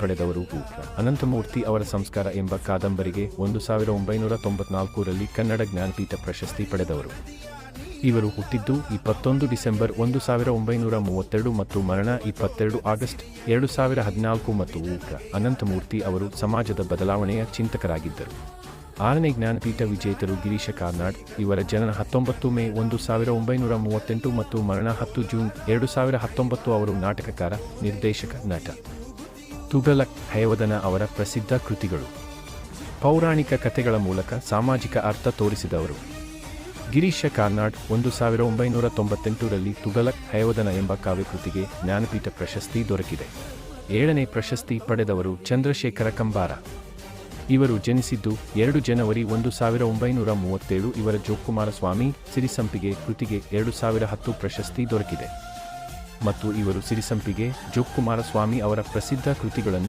ಪಡೆದವರು ಅನಂತಮೂರ್ತಿ ಅವರ ಸಂಸ್ಕಾರ ಎಂಬ ಕಾದಂಬರಿಗೆ ಒಂದು ಸಾವಿರ ಒಂಬೈನೂರ ತೊಂಬತ್ನಾಲ್ಕರಲ್ಲಿ ಕನ್ನಡ ಜ್ಞಾನಪೀಠ ಪ್ರಶಸ್ತಿ ಪಡೆದವರು. ಇವರು ಹುಟ್ಟಿದ್ದು ಇಪ್ಪತ್ತೊಂದು ಡಿಸೆಂಬರ್ ಒಂದು ಸಾವಿರ ಒಂಬೈನೂರ ಮೂವತ್ತೆರಡು ಮತ್ತು ಮರಣ ಇಪ್ಪತ್ತೆರಡು ಆಗಸ್ಟ್ ಎರಡು ಸಾವಿರ ಹದಿನಾಲ್ಕು ಮತ್ತು ಉಗ್ರ ಅನಂತಮೂರ್ತಿ ಅವರು ಸಮಾಜದ ಬದಲಾವಣೆಯ ಚಿಂತಕರಾಗಿದ್ದರು. ಆರನೇ ಜ್ಞಾನಪೀಠ ವಿಜೇತರು ಗಿರೀಶ ಕಾರ್ನಾಡ್, ಇವರ ಜನನ ಹತ್ತೊಂಬತ್ತು ಮೇ ಒಂದು ಸಾವಿರ ಒಂಬೈನೂರ ಮೂವತ್ತೆಂಟು ಮತ್ತು ಮರಣ ಹತ್ತು ಜೂನ್ ಎರಡು ಸಾವಿರ ಹತ್ತೊಂಬತ್ತು ಅವರು ನಾಟಕಕಾರ, ನಿರ್ದೇಶಕ, ನಟ. ತುಘಲಕ್ ಹಯವದನ ಅವರ ಪ್ರಸಿದ್ಧ ಕೃತಿಗಳು. ಪೌರಾಣಿಕ ಕಥೆಗಳ ಮೂಲಕ ಸಾಮಾಜಿಕ ಅರ್ಥ ತೋರಿಸಿದವರು. ಗಿರೀಶ ಕಾರ್ನಾಡ್ ಒಂದು ಸಾವಿರ ಒಂಬೈನೂರ ತೊಂಬತ್ತೆಂಟರಲ್ಲಿ ತುಘಲಕ್ ಹಯವದನ ಎಂಬ ಕಾವ್ಯಕೃತಿಗೆ ಜ್ಞಾನಪೀಠ ಪ್ರಶಸ್ತಿ ದೊರಕಿದೆ. ಏಳನೇ ಪ್ರಶಸ್ತಿ ಪಡೆದವರು ಚಂದ್ರಶೇಖರ ಕಂಬಾರ. ಇವರು ಜನಿಸಿದ್ದು ಎರಡು ಜನವರಿ ಒಂದು ಸಾವಿರ ಒಂಬೈನೂರ ಮೂವತ್ತೇಳು ಇವರ ಜೋಕುಮಾರ ಸ್ವಾಮಿ ಸಿರಿಸಂಪಿಗೆ ಕೃತಿಗೆ ಎರಡು ಸಾವಿರ ಹತ್ತು ಪ್ರಶಸ್ತಿ ದೊರಕಿದೆ. ಮತ್ತು ಇವರು ಸಿರಿಸಂಪಿಗೆ ಜೋಕುಮಾರಸ್ವಾಮಿ ಅವರ ಪ್ರಸಿದ್ಧ ಕೃತಿಗಳನ್ನು